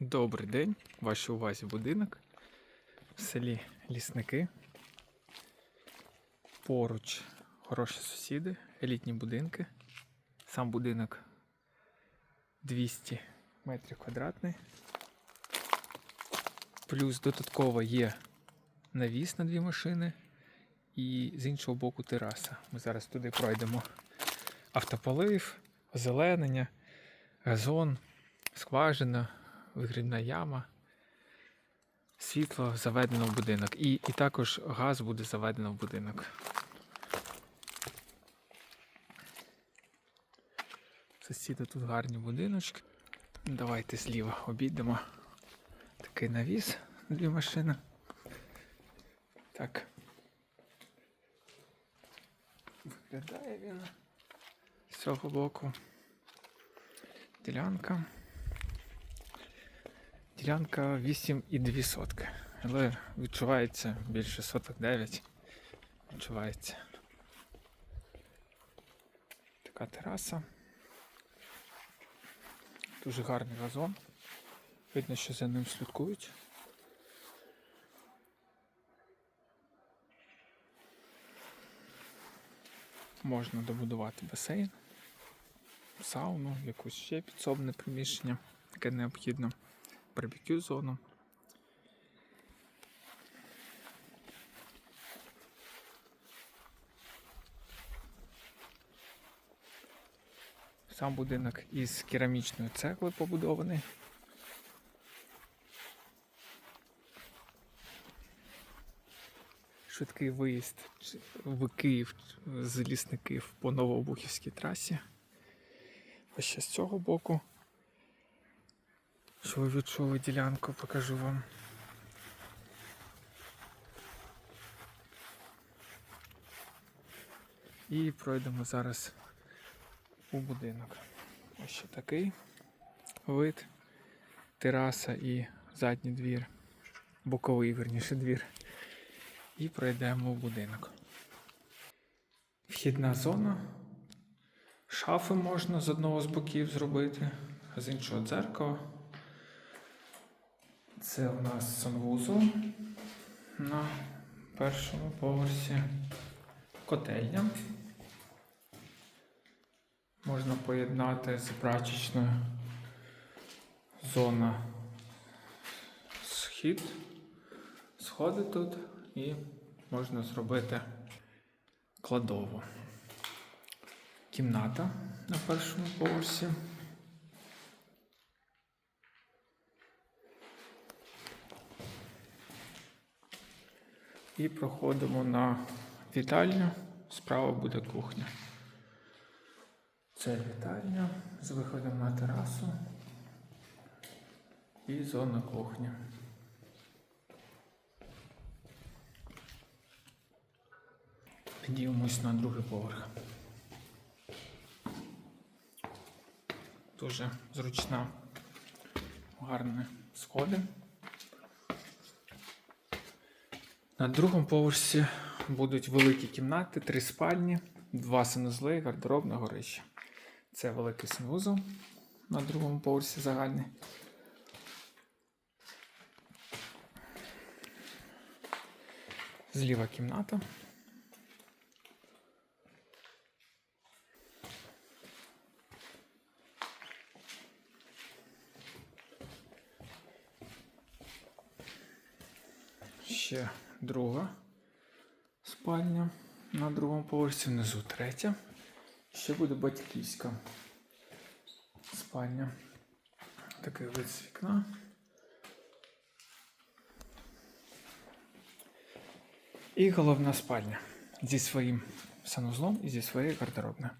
Добрий день, вашій увазі будинок в селі Лісники. Поруч хороші сусіди, елітні будинки. Сам будинок 200 метрів квадратний. Плюс додатково є навіс на дві машини і з іншого боку тераса. Ми зараз туди пройдемо. Автополив, озеленення, газон, скважина, вигрібна яма, світло заведено в будинок. І, і також газ буде заведено в будинок. Сусіди тут гарні будиночки. Давайте зліва обійдемо. Такий навіс на дві машини. Так. Виглядає він з цього боку. Ділянка. Ділянка 8,2 сотки. Але відчувається більше соток 9. Відчувається. Така тераса. Дуже гарний газон. Видно, що за ним слідкують. Можна добудувати басейн, сауну, якусь ще підсобне приміщення, яке необхідно, барбекю зону. Сам будинок із керамічної цегли побудований. Швидкий виїзд в Київ з лісників по Новообухівській трасі. Ось ще з цього боку. Що ви відчули ділянку, покажу вам. І пройдемо зараз у будинок. Ось ще такий вид, тераса і задній двір, боковий, верніше двір. І пройдемо в будинок. Вхідна зона. Шафи можна з одного з боків зробити, з іншого дзеркало. Це у нас санвузол на першому поверсі. Котельня. Можна поєднати з прачечною зона схід, сходи тут і можна зробити кладову. Кімната на першому поверсі. І проходимо на вітальню. Справа буде кухня. Це вітальня з виходом на терасу і зона кухні. Підіймемось на другий поверх. Дуже зручна, гарні сходи. На другому поверсі будуть великі кімнати, три спальні, два санузли, гардеробне горище. Це великий санвузол на другому поверсі загальний. Зліва кімната. Ще друга спальня на другому поверсі, внизу третя. Ще буде батьківська спальня. Такий вид з вікна. І головна спальня зі своїм санузлом і зі своєю гардеробною.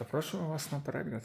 Запрошую вас на перегляд.